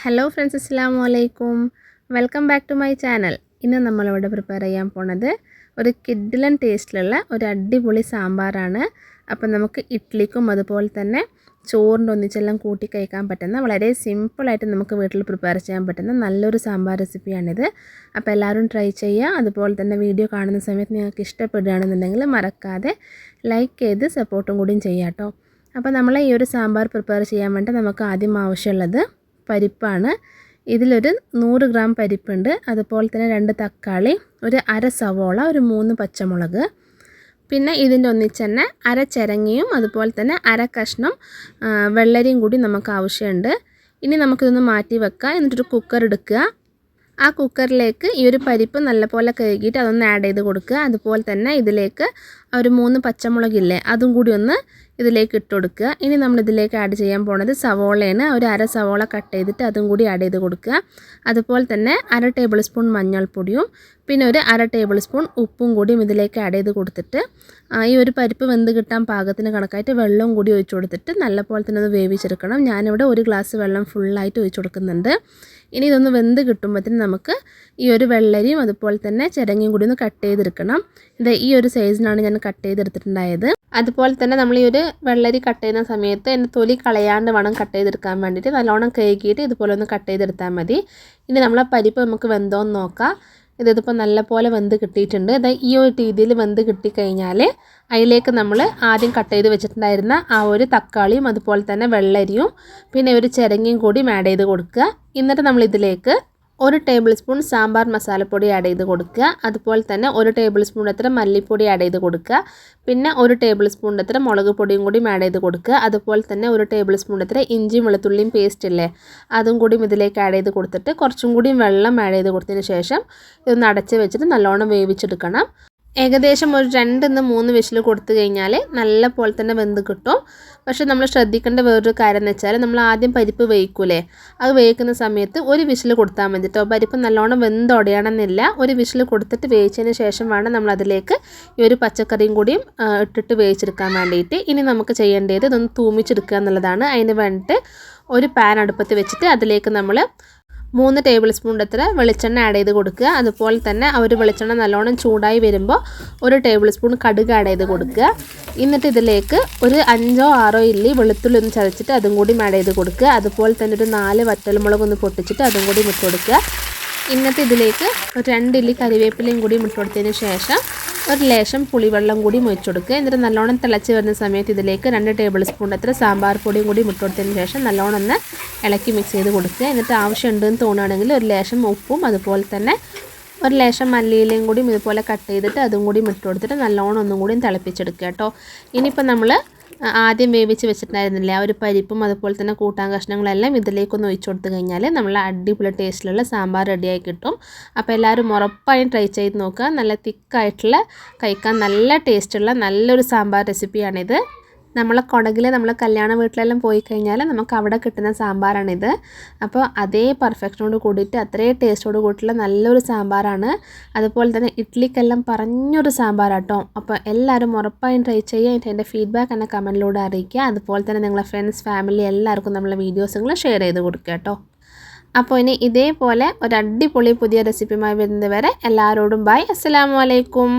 Hello friends അസ്സാം വലൈക്കും welcome back to my channel ഇന്ന് നമ്മളിവിടെ പ്രിപ്പയർ ചെയ്യാൻ പോണത് ഒരു കിഡിലൻ ടേസ്റ്റിലുള്ള ഒരു അടിപൊളി സാമ്പാറാണ്. അപ്പം നമുക്ക് ഇഡ്ഡലിക്കും അതുപോലെ തന്നെ ചോറിന്റെ ഒന്നിച്ചെല്ലാം കൂട്ടി കഴിക്കാൻ പറ്റുന്ന വളരെ സിമ്പിളായിട്ട് നമുക്ക് വീട്ടിൽ പ്രിപ്പയർ ചെയ്യാൻ പറ്റുന്ന നല്ലൊരു സാമ്പാർ റെസിപ്പിയാണിത് അപ്പോൾ എല്ലാവരും ട്രൈ ചെയ്യുക. അതുപോലെ തന്നെ വീഡിയോ കാണുന്ന സമയത്ത് നിങ്ങൾക്ക് ഇഷ്ടപ്പെടുകയാണെന്നുണ്ടെങ്കിൽ മറക്കാതെ ലൈക്ക് ചെയ്ത് സപ്പോർട്ടും കൂടിയും ചെയ്യാം കേട്ടോ. അപ്പോൾ നമ്മൾ ഈ ഒരു സാമ്പാർ പ്രിപ്പയർ ചെയ്യാൻ വേണ്ടി നമുക്ക് ആദ്യം ആവശ്യമുള്ളത് പരിപ്പാണ്. ഇതിലൊരു നൂറ് ഗ്രാം പരിപ്പുണ്ട്. അതുപോലെ തന്നെ രണ്ട് തക്കാളി ഒരു അര സവോള ഒരു മൂന്ന് പച്ചമുളക്. പിന്നെ ഇതിന്റെ ഒന്നിച്ച് തന്നെ അര ചിരങ്ങയും അതുപോലെ തന്നെ അര കഷ്ണം വെള്ളരിയും കൂടി നമുക്ക് ആവശ്യമുണ്ട്. ഇനി നമുക്കിതൊന്ന് മാറ്റി വെക്കാം. എന്നിട്ടൊരു കുക്കർ എടുക്കുക. ആ കുക്കറിലേക്ക് ഈ ഒരു പരിപ്പ് നല്ലപോലെ കഴുകിയിട്ട് അതൊന്ന് ആഡ് ചെയ്ത് കൊടുക്കുക. അതുപോലെ തന്നെ ഇതിലേക്ക് ആ ഒരു മൂന്ന് പച്ചമുളകില്ലേ അതും കൂടി ഒന്ന് ഇതിലേക്ക് ഇട്ട് കൊടുക്കുക. ഇനി നമ്മൾ ഇതിലേക്ക് ആഡ് ചെയ്യാൻ പോണത് സവോളയാണ്. ഒരു അര സവോള കട്ട് ചെയ്തിട്ട് അതും കൂടി ആഡ് ചെയ്ത് കൊടുക്കുക. അതുപോലെ തന്നെ അര ടേബിൾ സ്പൂൺ മഞ്ഞൾപ്പൊടിയും പിന്നെ ഒരു അര ടേബിൾ സ്പൂൺ ഉപ്പും കൂടിയും ഇതിലേക്ക് ആഡ് ചെയ്ത് കൊടുത്തിട്ട് ഈ ഒരു പരിപ്പ് വെന്ത് കിട്ടാൻ പാകത്തിന് കണക്കായിട്ട് വെള്ളവും കൂടി ഒഴിച്ചു കൊടുത്തിട്ട് നല്ലപോലെ തന്നെ ഒന്ന് വേവിച്ചെടുക്കണം. ഞാനിവിടെ ഒരു ഗ്ലാസ് വെള്ളം ഫുള്ളായിട്ട് ഒഴിച്ചു കൊടുക്കുന്നുണ്ട്. ഇനി ഇതൊന്ന് വെന്ത് കിട്ടുമ്പോഴത്തേന് നമുക്ക് ഈ ഒരു വെള്ളരിയും അതുപോലെ തന്നെ ചിരങ്ങയും കൂടി ഒന്ന് കട്ട് ചെയ്തെടുക്കണം. ഇത് ഈ ഒരു സൈസിനാണ് ഞാൻ കട്ട് ചെയ്തെടുത്തിട്ടുണ്ടായത്. അതുപോലെ തന്നെ നമ്മൾ ഈ ഒരു വെള്ളരി കട്ട് ചെയ്യുന്ന സമയത്ത് അതിന്റെ തൊലി കളയാണ്ട് വേണം കട്ട് ചെയ്തെടുക്കാൻ വേണ്ടിയിട്ട്. നല്ലോണം കഴുകിയിട്ട് ഇതുപോലെ ഒന്ന് കട്ട് ചെയ്തെടുത്താൽ മതി. ഇനി നമ്മളെ പരിപ്പ് നമുക്ക് വെന്തോന്ന് നോക്കാം. ഇതിപ്പോൾ നല്ലപോലെ വെന്ത് കിട്ടിയിട്ടുണ്ട്. ഇത് ഈ ഒരു രീതിയിൽ വെന്ത് കിട്ടിക്കഴിഞ്ഞാൽ അതിലേക്ക് നമ്മൾ ആദ്യം കട്ട് ചെയ്ത് വെച്ചിട്ടുണ്ടായിരുന്ന ആ ഒരു തക്കാളിയും അതുപോലെ തന്നെ വെള്ളരിയും പിന്നെ ഒരു ചിരങ്ങയും കൂടി ആഡ് ചെയ്ത് കൊടുക്കുക. എന്നിട്ട് നമ്മൾ ഇതിലേക്ക് ഒരു ടേബിൾ സ്പൂൺ സാമ്പാർ മസാലപ്പൊടി ആഡ് ചെയ്ത് കൊടുക്കുക. അതുപോലെ തന്നെ ഒരു ടേബിൾ സ്പൂൺ അത്ര മല്ലിപ്പൊടി ആഡ് ചെയ്ത് കൊടുക്കുക. പിന്നെ ഒരു ടേബിൾ സ്പൂൺ അത്ര മുളക് പൊടിയും കൂടി ആഡ് ചെയ്ത് കൊടുക്കുക. അതുപോലെ തന്നെ ഒരു ടേബിൾ സ്പൂൺ അത്ര ഇഞ്ചിയും വെളുത്തുള്ളിയും പേസ്റ്റ് അല്ലേ അതും കൂടി ഇതിലേക്ക് ആഡ് ചെയ്ത് കൊടുത്തിട്ട് കുറച്ചും കൂടി വെള്ളം ആഡ് ചെയ്ത് കൊടുത്തതിന് ശേഷം ഇതൊന്ന് അടച്ച് വെച്ചിട്ട് നല്ലോണം വേവിച്ചെടുക്കണം. ഏകദേശം ഒരു രണ്ട് നിന്ന് മൂന്ന് വിഷിൽ കൊടുത്തു കഴിഞ്ഞാൽ നല്ല പോലെ തന്നെ വെന്ത് കിട്ടും. പക്ഷെ നമ്മൾ ശ്രദ്ധിക്കേണ്ട വേറൊരു കാര്യം എന്ന് വെച്ചാൽ നമ്മൾ ആദ്യം പരിപ്പ് വേവിക്കൂലേ? അത് വേവിക്കുന്ന സമയത്ത് ഒരു വിഷിൽ കൊടുത്താൽ മതി കേട്ടോ. പരിപ്പ് നല്ലോണം വെന്തൊടയണമെന്നില്ല. ഒരു വിഷിൽ കൊടുത്തിട്ട് വേവിച്ചതിന് ശേഷം വേണം നമ്മൾ അതിലേക്ക് ഈ ഒരു പച്ചക്കറിയും കൂടിയും ഇട്ടിട്ട് വേവിച്ചെടുക്കാൻ വേണ്ടിയിട്ട്. ഇനി നമുക്ക് ചെയ്യേണ്ടത് ഇതൊന്ന് തൂമിച്ചെടുക്കുക എന്നുള്ളതാണ്. അതിന് വേണ്ടിയിട്ട് ഒരു പാൻ അടുപ്പത്ത് വെച്ചിട്ട് അതിലേക്ക് നമ്മൾ മൂന്ന് ടേബിൾ സ്പൂൺ അത്ര വെളിച്ചെണ്ണ ആഡ് ചെയ്ത് കൊടുക്കുക. അതുപോലെ തന്നെ ആ ഒരു വെളിച്ചെണ്ണ നല്ലോണം ചൂടായി വരുമ്പോൾ ഒരു ടേബിൾ സ്പൂൺ കടുക് ആഡ് ചെയ്ത് കൊടുക്കുക. എന്നിട്ട് ഇതിലേക്ക് ഒരു അഞ്ചോ ആറോ ഇല്ലി വെളുത്തുള്ളി ഒന്ന് ചതച്ചിട്ട് അതും കൂടി ആഡ് ചെയ്ത് കൊടുക്കുക. അതുപോലെ തന്നെ ഒരു നാല് വറ്റൽമുളക് ഒന്ന് പൊട്ടിച്ചിട്ട് അതും കൂടി ഇട്ട് കൊടുക്കുക. ഇന്നത്തെ ഇതിലേക്ക് ഒരു രണ്ട് ഇല്ലി കരിവേപ്പിലയും കൂടി ഇട്ട് കൊടുത്തതിന് ശേഷം ഒരു ലേശം പുളിവെള്ളം കൂടി ഒഴിച്ചു കൊടുക്കുക. എന്നിട്ട് നല്ലോണം തിളച്ച് വരുന്ന സമയത്ത് ഇതിലേക്ക് രണ്ട് ടേബിൾ സ്പൂൺ അത്ര സാമ്പാർ പൊടിയും കൂടി ഇട്ട് കൊടുത്തതിന് ശേഷം നല്ലോണം ഒന്ന് ഇളക്കി മിക്സ് ചെയ്ത് കൊടുക്കുക. എന്നിട്ട് ആവശ്യമുണ്ടെന്ന് തോന്നുകയാണെങ്കിൽ ഒരു ലേശം ഉപ്പും അതുപോലെ തന്നെ ഒരു ലേശം മല്ലിയിലയും കൂടി ഇതുപോലെ കട്ട് ചെയ്തിട്ട് അതും കൂടി ഇട്ട് കൊടുത്തിട്ട് നല്ലോണം ഒന്നും കൂടി തിളപ്പിച്ചെടുക്കുക കേട്ടോ. ഇനിയിപ്പോൾ നമ്മൾ ആദ്യം വേവിച്ച് വെച്ചിട്ടുണ്ടായിരുന്നില്ല? ആ ഒരു പരിപ്പും അതുപോലെ തന്നെ കൂട്ടാൻ കഷ്ണങ്ങളെല്ലാം ഇതിലേക്കൊന്ന് ഒഴിച്ചു കൊടുത്തു കഴിഞ്ഞാൽ നമ്മൾ അടിപൊളി ടേസ്റ്റിലുള്ള സാമ്പാർ റെഡിയായി കിട്ടും. അപ്പോൾ എല്ലാവരും ഉറപ്പായും ട്രൈ ചെയ്ത് നോക്കുക. നല്ല തിക്കായിട്ടുള്ള കഴിക്കാൻ നല്ല ടേസ്റ്റുള്ള നല്ലൊരു സാമ്പാർ റെസിപ്പിയാണിത്. നമ്മളെ കൊടകിൽ നമ്മൾ കല്യാണ വീട്ടിലെല്ലാം പോയി കഴിഞ്ഞാൽ നമുക്ക് അവിടെ കിട്ടുന്ന സാമ്പാറാണിത്. അപ്പോൾ അതേ പെർഫെക്ഷനോട് കൂടിയിട്ട് അത്രേ ടേസ്റ്റോട് കൂടിയിട്ടുള്ള നല്ലൊരു സാമ്പാറാണ്. അതുപോലെ തന്നെ ഇഡ്ഡലിക്കെല്ലാം പറഞ്ഞൊരു സാമ്പാറാട്ടോ. അപ്പോൾ എല്ലാവരും ഉറപ്പായും ട്രൈ ചെയ്യുക. എന്നിട്ട് എന്റെ ഫീഡ്ബാക്ക് എന്നെ കമന്റിലൂടെ അറിയിക്കുക. അതുപോലെ തന്നെ നിങ്ങളെ ഫ്രണ്ട്സ് ഫാമിലി എല്ലാവർക്കും നമ്മളെ വീഡിയോസുകൾ ഷെയർ ചെയ്ത് കൊടുക്കുക കേട്ടോ. അപ്പോൾ ഇനി ഇതേപോലെ ഒരു അടിപൊളി പുതിയ റെസിപ്പിയുമായി വരുന്നത് വരെ എല്ലാവരോടും ബൈ അസ്സലാമു അലൈക്കും.